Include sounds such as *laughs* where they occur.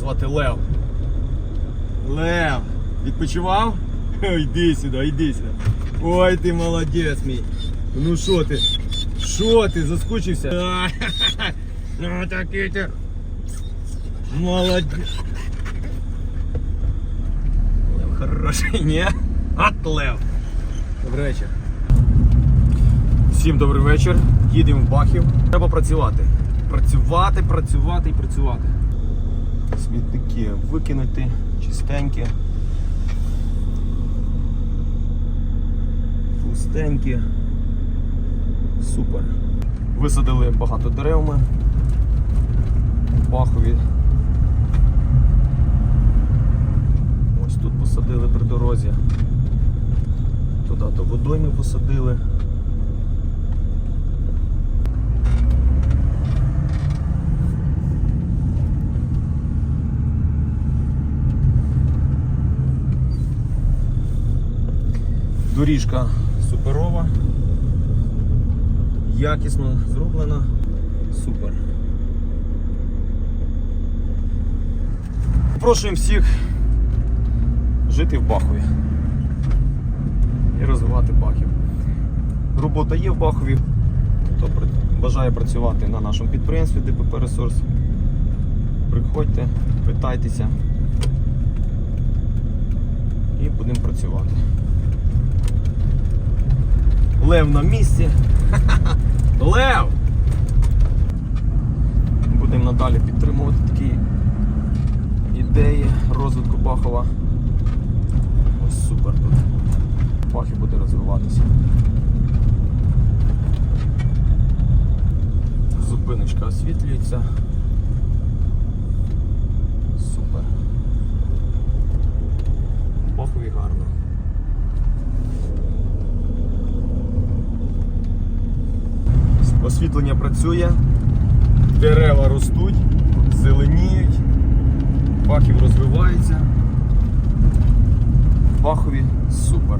звати Лев. Лев, відпочивав? Йди сюди, йди сюди. Ой, ти молодець мій. Ну що ти? Що ти, заскучився? *laughs* Ну такий ти. Молодець. Лев хороший, ні? От Лев. Добрий вечір. Всім добрий вечір. Їдемо в Бахів. Треба працювати. Працювати, працювати і працювати. Смітники викинути, чистенькі. Пустенькі. Супер. Висадили багато дерев ми. Бахові. Ось тут посадили при дорозі. Туди до водойми посадили. Доріжка суперова, якісно зроблена, супер. Запрошуємо всіх жити в Бахові і розвивати Бахів. Робота є в Бахові, хто бажає працювати на нашому підприємстві ДПП Ресурс. Приходьте, питайтеся і будемо працювати. Лев на місці. *laughs* Лев! Будемо надалі підтримувати такі ідеї розвитку Бахова. Ось супер тут. Бахів буде розвиватися. Зупиночка освітлюється. Супер. В Бахові гарно. Освітлення працює, дерева ростуть, зеленіють, Бахів розвивається. Бахові супер.